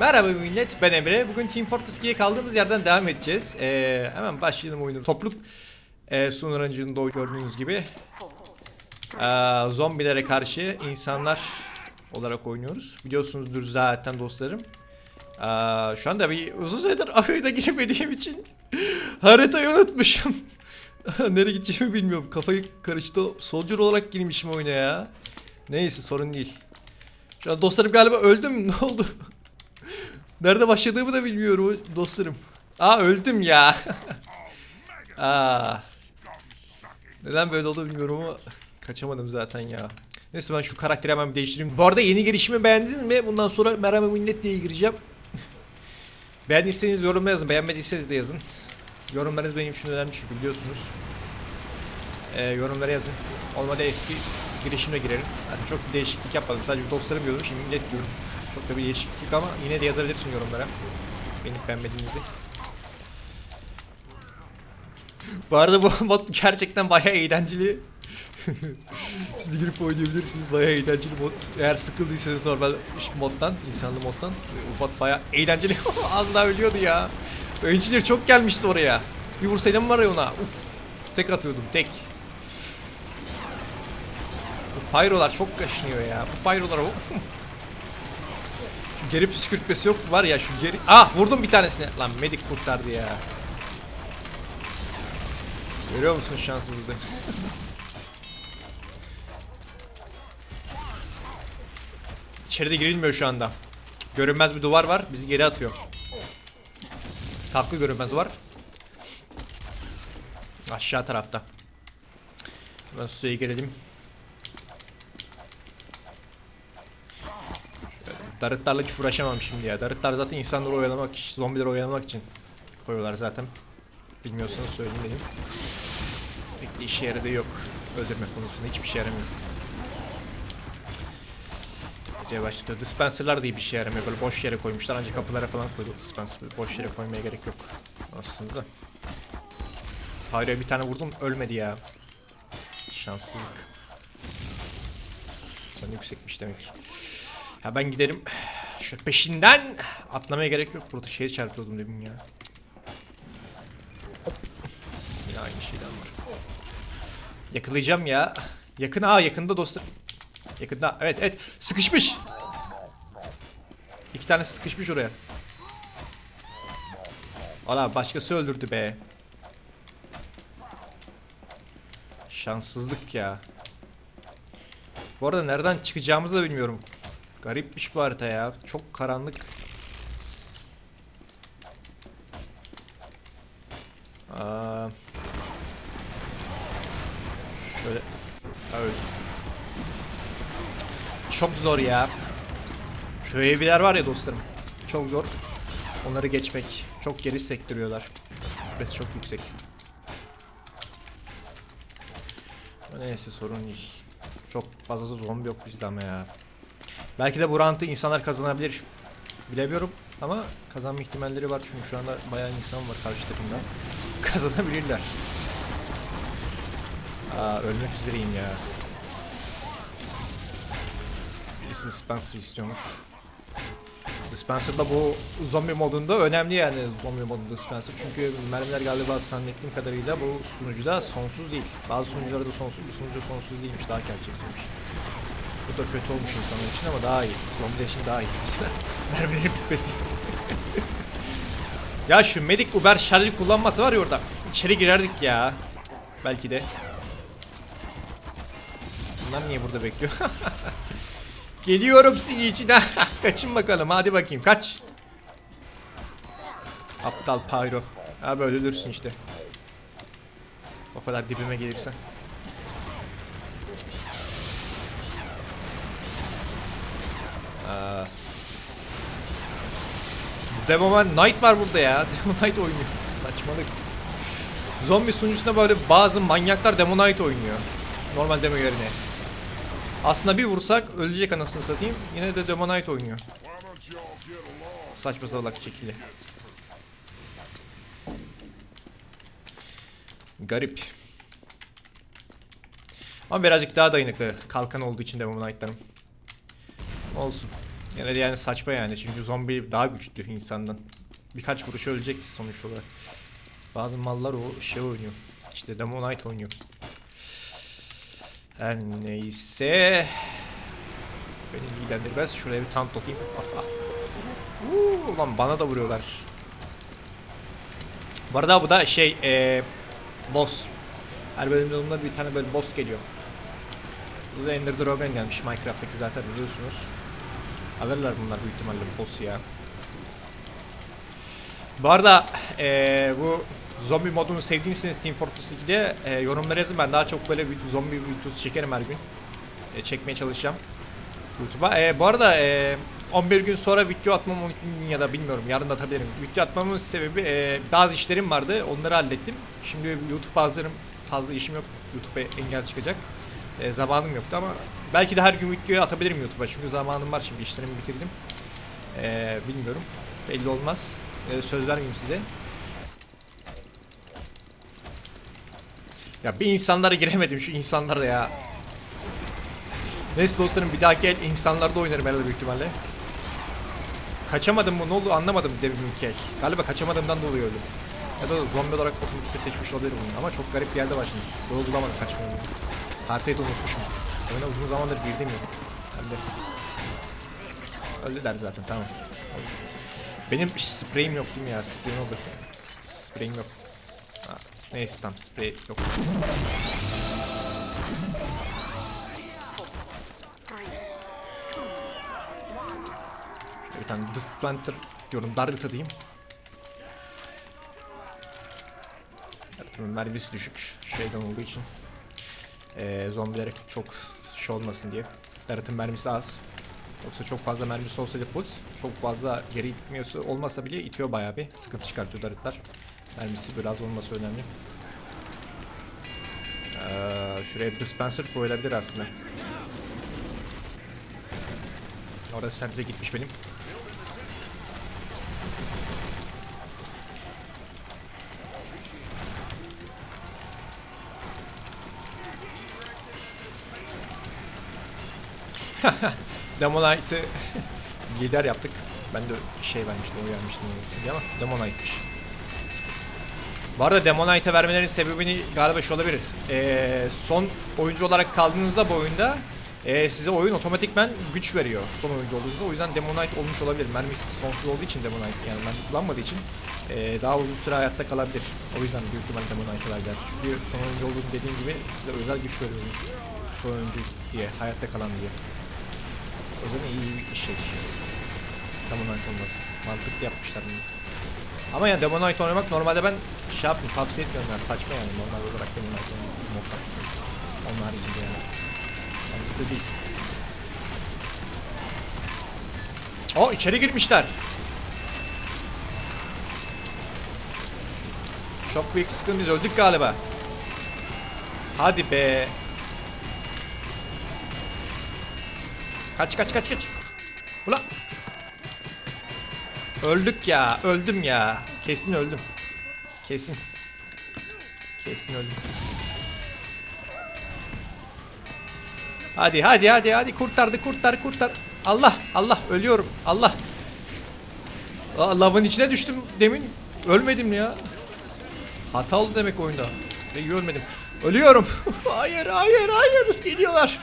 Merhaba millet ben Emre. Bugün Team Fortress 2'ye kaldığımız yerden devam edeceğiz. Ee, hemen başlayalım oyunu. Topluluk e, sunucunda gördüğünüz gibi ee, zombilere karşı insanlar olarak oynuyoruz. Biliyorsunuzdur zaten dostlarım. Ee, şu anda bir uzun süredir oyuna girmediğim için haritayı unutmuşum. Nereye gideceğimi bilmiyorum. Kafayı karıştı. Soldier olarak girmişim oyuna ya. Neyse sorun değil. Şu an dostlarım galiba öldüm. Ne oldu? Nerede başladığımı da bilmiyorum dostlarım. Aa öldüm ya. Aa. Neden böyle oldu bilmiyorum ama kaçamadım zaten ya. Neyse ben şu karakteri hemen bir değiştireyim. Bu arada yeni girişimi beğendiniz mi? Bundan sonra merhaba millet diye gireceğim. Beğendiyseniz yorumlara yazın. Beğenmediyseniz de yazın. Yorumlarınız benim için önemli çünkü biliyorsunuz. Ee, yorumlara yazın. Olmadı eski girişimle girelim. Yani çok bir değişiklik yapmadım. Sadece dostlarım diyorum. Şimdi millet diyorum. Çok da bir değişiklik ama yine de yazabilirsin yorumlara. Beni beğenmediğinizi. Bu arada bu mod gerçekten bayağı eğlenceli. Siz de girip oynayabilirsiniz. Bayağı eğlenceli mod. Eğer sıkıldıysanız normal moddan, insanlı moddan. Bu mod bayağı eğlenceli. Az daha ölüyordu ya. Öncüler çok gelmişti oraya. Bir vursaydım var ya ona. Uf. Tek atıyordum tek. Bu pyrolar çok kaşınıyor ya. Bu pyrolar geri püskürtmesi yok var ya şu geri... Ah vurdum bir tanesine. Lan medik kurtardı ya. Görüyor musun şansımızı? İçeride girilmiyor şu anda. Görünmez bir duvar var. Bizi geri atıyor. Tatlı görünmez duvar. Aşağı tarafta. Ben suya gelelim. Darıtlarla hiç uğraşamam şimdi ya. Darıtlar zaten insanları oyalamak, zombileri oyalamak için koyuyorlar zaten. Bilmiyorsanız söyleyeyim benim. Pek de işe yaradığı yok. Öldürme konusunda hiçbir şey yaramıyor. Gece başladı. Dispenser'lar da iyi bir şey yaramıyor. Böyle boş yere koymuşlar. Ancak kapılara falan koydu dispenser. Boş yere koymaya gerek yok. Aslında. Hayır bir tane vurdum ölmedi ya. Şanssızlık. Sen yüksekmiş demek. Ya ben giderim. Şu peşinden atlamaya gerek yok. Burada şeye çarpıyordum demin ya. Yine aynı şeyden var. Yakalayacağım ya. Yakın aa yakında dostlar. Yakında evet evet sıkışmış. İki tane sıkışmış oraya. Valla başkası öldürdü be. Şanssızlık ya. Bu arada nereden çıkacağımızı da bilmiyorum. Garipmiş bu harita ya. Çok karanlık. Aa. Şöyle. Evet. Çok zor ya. Şu evler var ya dostlarım. Çok zor. Onları geçmek. Çok geri sektiriyorlar. Burası çok yüksek. Neyse sorun değil. Çok fazla zombi yok bizde ama ya. Belki de bu round'u insanlar kazanabilir. Bilemiyorum ama kazanma ihtimalleri var çünkü şu anda bayağı insan var karşı takımda. Kazanabilirler. Aa ölmek üzereyim ya. Birisi dispenser istiyormuş. Dispenser'da bu zombi modunda önemli yani zombi modunda dispenser çünkü mermiler galiba zannettiğim kadarıyla bu sunucuda sonsuz değil. Bazı sunucularda sonsuz, bu sunucu sonsuz değilmiş daha gerçekçiymiş. Bu da kötü olmuş insanlar için ama daha iyi. Zombiler için daha iyi. Mermilerin bitmesi. ya şu medik Uber şarjı kullanması var ya orada. İçeri girerdik ya. Belki de. Bunlar niye burada bekliyor? Geliyorum senin içine. Kaçın bakalım hadi bakayım kaç. Aptal Pyro. Böyle ölürsün işte. O kadar dibime gelirsen. Aa. Demoman Knight var burada ya. Demon Knight oynuyor. Saçmalık. Zombi sunucusunda böyle bazı manyaklar Demon Knight oynuyor. Normal demo yerine. Aslında bir vursak ölecek anasını satayım. Yine de Demon Knight oynuyor. Saçma salak şekilde. Garip. Ama birazcık daha dayanıklı. Kalkan olduğu için Demon Knight'larım. Olsun. Yine de yani saçma yani çünkü zombi daha güçlü insandan. Birkaç vuruş ölecek sonuç olarak. Bazı mallar o şey oynuyor. İşte Demonite oynuyor. Her neyse. Beni ilgilendirmez. Şuraya bir tank. Uuu, Ulan bana da vuruyorlar. Bu arada bu da şey eee boss. Her bölümde onunla bir tane böyle boss geliyor. Bu da Ender Dragon gelmiş Minecraft'taki zaten biliyorsunuz. Alırlar bunlar büyük ihtimalle boss ya. Bu arada eee, bu zombi modunu sevdiyseniz Team Fortress 2'de eee, yorumlara yazın ben daha çok böyle zombi videosu çekerim her gün. E, çekmeye çalışacağım YouTube'a. E, bu arada e, 11 gün sonra video atmam 12 gün ya da bilmiyorum yarın da atabilirim. Video atmamın sebebi e, bazı işlerim vardı onları hallettim. Şimdi YouTube'a hazırım. Fazla işim yok. YouTube'a engel çıkacak. E, zamanım yoktu ama belki de her gün video atabilirim YouTube'a çünkü zamanım var şimdi işlerimi bitirdim. E, bilmiyorum. Belli olmaz. E, söz vermeyeyim size. Ya bir insanlara giremedim şu insanlara ya. Neyse dostlarım bir dahaki el insanlarda oynarım herhalde büyük ihtimalle. Kaçamadım mı ne oldu anlamadım deminki el. Galiba kaçamadığımdan dolayı öldüm. Ya da zombi olarak otomatikte seçmiş olabilirim bunu ama çok garip bir yerde başladım. Yol bulamadım kaçmayı. Haritayı da unutmuşum. Oyuna uzun zamandır giremiyorum. Ben de... Öldüler zaten tamam. Benim spreyim yok değil mi ya? Spreyim oldu. Spreyim yok. Ha, neyse tamam sprey yok. Bir tane Displanter diyorum darbe tadayım. Yaratımın mermisi düşük şeyden olduğu için. Ee, zombilere çok şey olmasın diye. Yaratım mermisi az. Yoksa çok fazla mermisi olsaydı full, çok fazla geri itmiyorsa olmasa bile itiyor bayağı bir sıkıntı çıkartıyor darıtlar. Mermisi biraz olması önemli. Ee, şuraya dispenser koyulabilir aslında. Orada sentre gitmiş benim. Demonite'ı lider yaptık. Ben de şey vermiştim, o vermiştim diye ama Demonite'miş. Bu arada Demonite'e vermelerin sebebini galiba şu olabilir. Ee, son oyuncu olarak kaldığınızda bu oyunda ee, size oyun otomatikmen güç veriyor son oyuncu olduğunuzda. O yüzden Demonite olmuş olabilir. Mermisi sonsuz olduğu için Demonite yani mermi kullanmadığı için ee, daha uzun süre hayatta kalabilir. O yüzden büyük ihtimalle Demonite verdiler. Çünkü son oyuncu olduğunu dediğim gibi size özel güç veriyor. Son oyuncu diye, hayatta kalan diye. O yüzden iyi bir şey. Demonite olmaz. Mantıklı yapmışlar bunu. Ama yani Demonite oynamak normalde ben şey yapmıyorum, tavsiye etmiyorum yani saçma yani normal olarak Demonite oynamak. Onun haricinde yani. Mantıklı değil. O içeri girmişler. Çok büyük sıkıntı biz öldük galiba. Hadi be. Kaç kaç kaç kaç. Ulan. Öldük ya. Öldüm ya. Kesin öldüm. Kesin. Kesin öldüm. Hadi hadi hadi hadi kurtardı kurtar kurtar. Allah Allah ölüyorum. Allah. Aa, lavın içine düştüm demin. Ölmedim ya. Hata oldu demek oyunda. Ve ölmedim. Ölüyorum. hayır hayır hayır geliyorlar.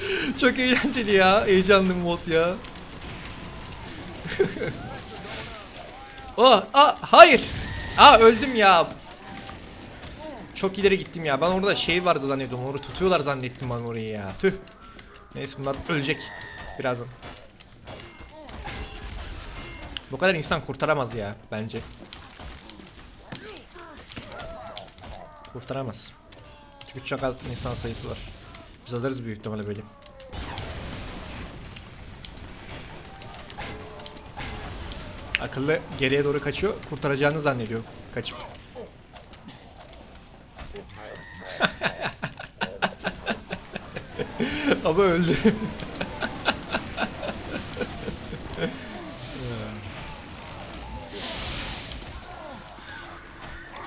Çok eğlenceli ya. Heyecanlı mod ya. oh, ah, hayır. Aa öldüm ya. Çok ileri gittim ya. Ben orada şey vardı zannediyordum. Orada tutuyorlar zannettim ben orayı ya. Tüh. Neyse bunlar ölecek birazdan. Bu kadar insan kurtaramaz ya bence. Kurtaramaz. Çünkü çok az insan sayısı var. Biz alırız büyük ihtimalle böyle. Akıllı geriye doğru kaçıyor. Kurtaracağını zannediyor. Kaçıp. Ama öldü.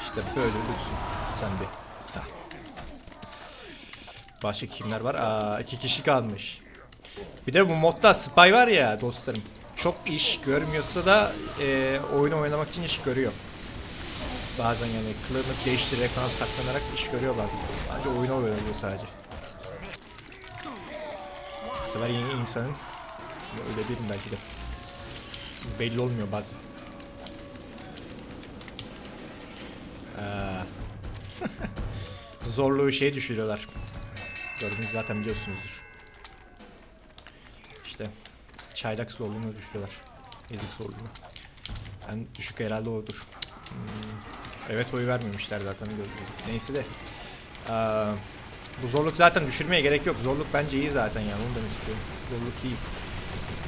işte böyle ölürsün sen de. Hah. Başka kimler var? Aa iki kişi kalmış. Bir de bu modda spy var ya dostlarım. Çok iş görmüyorsa da e, oyunu oynamak için iş görüyor. Bazen yani kılığını değiştirerek falan saklanarak iş görüyor bazen. Sadece oyunu oynuyor sadece. Bu sefer yeni insanın öyle değilim belki de. Belli olmuyor bazen. Ee, zorluğu şey düşürüyorlar. Gördünüz zaten biliyorsunuzdur. İşte çaylak zorluğunu düşürüyorlar. Ezik zorluğunu. En düşük herhalde odur. Hmm, Evet oy vermemişler zaten gördüğünüz. Neyse de. Aa, bu zorluk zaten düşürmeye gerek yok. Zorluk bence iyi zaten yani onu demek istiyorum. Zorluk iyi.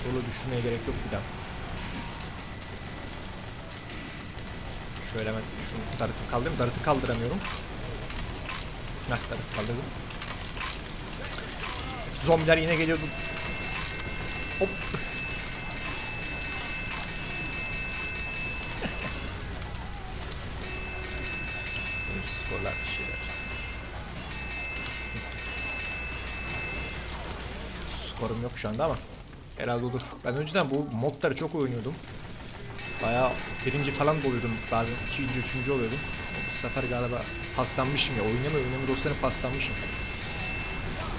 Zorluğu düşürmeye gerek yok bir daha. Şöyle hemen şunu darıtı kaldırayım. Darıtı kaldıramıyorum. Nah darıtı kaldırdım. Zombiler yine geliyordu. Hop. Skorlar bir şeyler. Skorum yok şu anda ama herhalde olur. Ben önceden bu modları çok oynuyordum. Bayağı birinci falan da oluyordum bazen ikinci, üçüncü oluyordum. Bu sefer galiba paslanmışım ya. Oynama oynama dostlarım paslanmışım.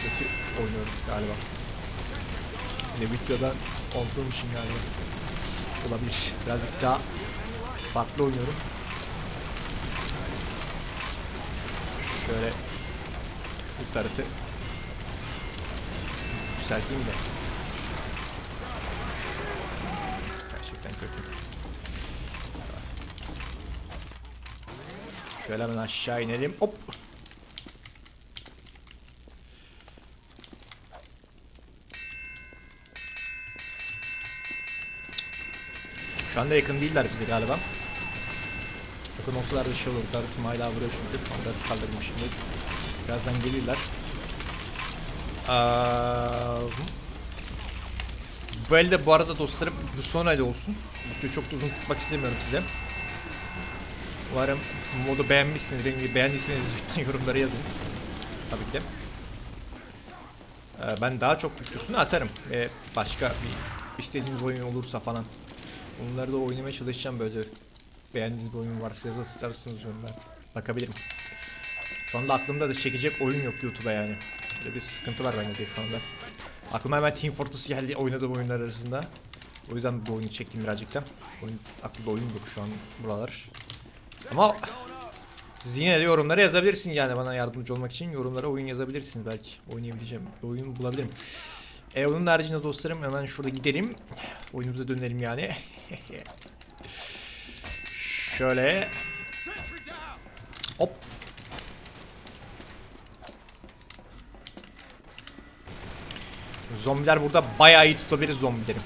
Kötü oynuyorum galiba. Yine videoda olduğumuşum galiba. Olabilir. Birazcık daha farklı oynuyorum. Şöyle bu tarafı yükselteyim de. Gerçekten kötü. Şöyle hemen aşağı inelim. Hop. Şu anda yakın değiller bize galiba. Yakın olsalar da şey olur. Darıtım hala vuruyor çünkü. Onları kaldırdım şimdi. Birazdan gelirler. Aa, bu elde bu arada dostlarım bu son elde olsun. Videoyu çok uzun tutmak istemiyorum size. Umarım modu beğenmişsiniz. Rengi beğendiyseniz lütfen yorumlara yazın. Tabii ki de. Ee, ben daha çok videosunu atarım. Ve başka bir istediğiniz oyun olursa falan. Onları da oynamaya çalışacağım böyle. Beğendiğiniz bir oyun varsa yazarsınız yorumlara. Bakabilirim. Şu anda aklımda da çekecek oyun yok YouTube'a yani. Böyle bir sıkıntı var bende de şu anda. Aklıma hemen Team Fortress geldi oynadığım oyunlar arasında. O yüzden bu oyunu çektim birazcık da. Oyun, aklımda oyun yok şu an buralar. Ama siz yine de yorumlara yazabilirsin yani bana yardımcı olmak için yorumlara oyun yazabilirsiniz belki oynayabileceğim oyun bulabilirim. E onun haricinde dostlarım hemen şurada gidelim. Oyunumuza dönelim yani. Şöyle. Hop. Zombiler burada bayağı iyi tutabilir zombileri.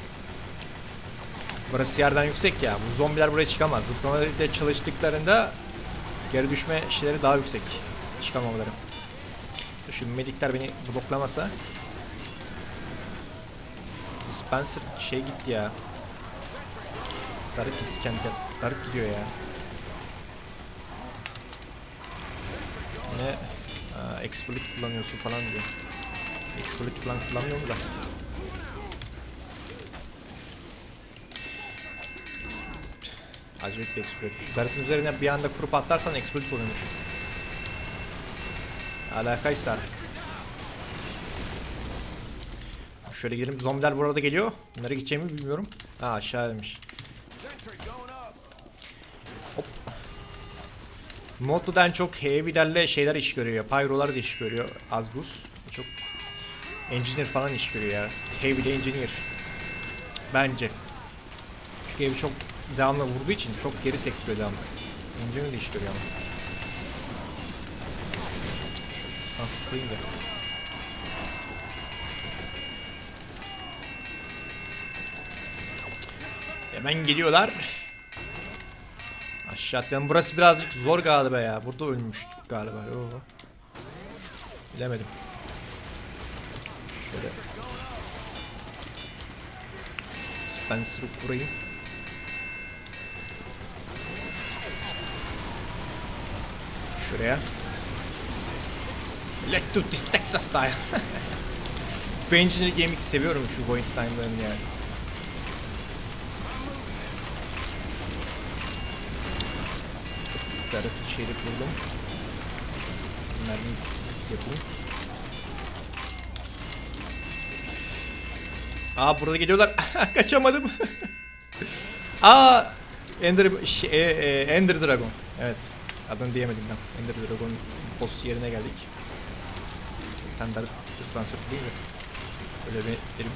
Burası yerden yüksek ya. Bu zombiler buraya çıkamaz. Zıplamada çalıştıklarında geri düşme şeyleri daha yüksek. Çıkamamaları. Şu medikler beni bloklamasa. Spencer şey gitti ya. Darık gitti kendi. Darık gidiyor ya. Ne? Aa, exploit kullanıyorsun falan diyor. Exploit falan kullanmıyorum da. Acayip bir exploit. Darıtın üzerine bir anda kurup atlarsan exploit oluyormuş. Alakaysa. Şöyle gidelim. Zombiler burada geliyor. Nereye gideceğimi bilmiyorum. Ha aşağıymış. Hop. Modlu'dan çok heavy'lerle şeyler iş görüyor. Pyro'lar da iş görüyor. Az buz. Çok engineer falan iş görüyor ya. Heavy'de engineer. Bence. Çünkü heavy çok devamlı vurduğu için çok geri sektiriyor devamlı. Engineer de iş görüyor ama. Şans koyayım da. Hemen geliyorlar. Aşağı atlayan burası birazcık zor galiba ya. Burada ölmüştük galiba. Yo. Bilemedim. Şöyle. Spencer'ı kurayım. Şuraya. Let's do this Texas style. Bu Engineer Gaming'i seviyorum şu Weinstein'ların yani. Darısı şerif buldum. Mermi yapayım. Aa burada geliyorlar. Kaçamadım. Aa Ender şey, e, e, Ender Dragon. Evet. Adını diyemedim ben. Ender Dragon boss yerine geldik. Standart dispenser değil mi? Öyle bir derim.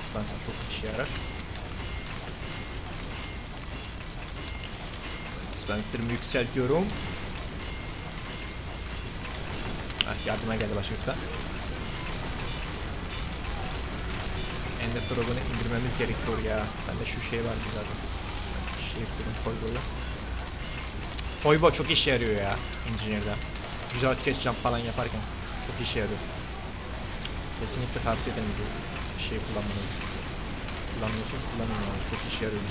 Dispenser çok işe yarar. Dispenser'ımı yükseltiyorum. Ah yardıma geldi başkası. Ender Dragon'u indirmemiz gerekiyor ya. Bende şu şey vardı zaten. Şey yapıyorum Foibo'yu. Foibo çok işe yarıyor ya Engineer'da. Güzel catch falan yaparken çok işe yarıyor. Kesinlikle tavsiye ederim bu şey kullanmanızı. Kullanmıyorsun kullanın yani. Çok işe yarıyor.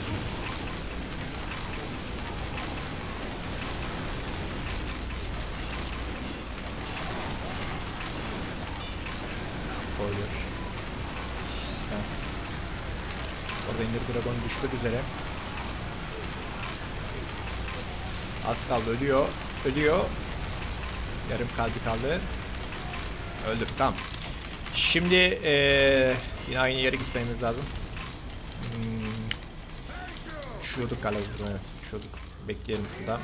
Koyuyor. Sen. Orada Ender Dragon düşmek üzere. Az kaldı ölüyor. Ölüyor. Yarım kalbi kaldı. Öldük tamam. Şimdi eee yine aynı yere gitmemiz lazım. Hmm. Uçuyorduk galiba burada evet. Uçuyorduk. Bekleyelim şurada.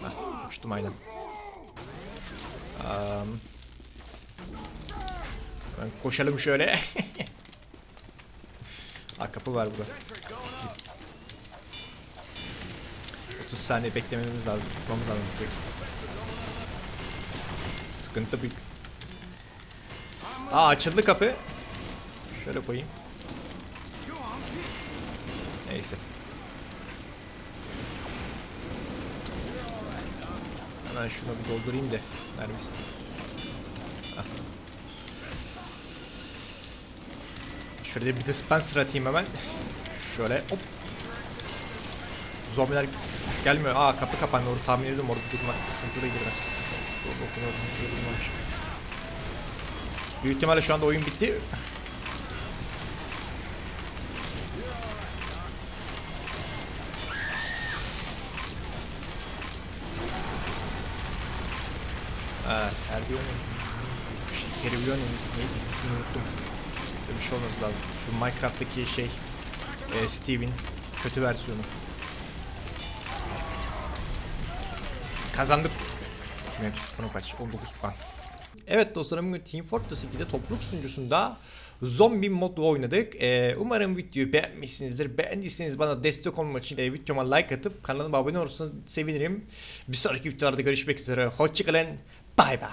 Heh, uçtum aynen. Um, ben koşalım şöyle. Aa kapı var burada. 30 saniye beklememiz lazım. Tutmamız lazım. Sıkıntı büyük. Aa açıldı kapı. Şöyle koyayım. Neyse. Hemen şunu bir doldurayım da mermisi. Şöyle bir dispenser atayım hemen. Şöyle hop. Zombiler gelmiyor. Aa kapı kapandı. Orada tahmin ediyorum orada durma. Sıkıntılı girmez. Büyük ihtimalle şu anda oyun bitti. Ha, Herbione. Herbione neydi? Unuttum. Bir şey olması lazım. Şu Minecraft'taki şey e, Steve'in kötü versiyonu. Kazandık. Evet, kaç? 19 puan. Evet dostlarım bugün Team Fortress 2'de topluluk sunucusunda zombi modu oynadık. Ee, umarım videoyu beğenmişsinizdir. Beğendiyseniz bana destek olmak için e, videoma like atıp kanalıma abone olursanız sevinirim. Bir sonraki videolarda görüşmek üzere. Hoşçakalın. Bay bay.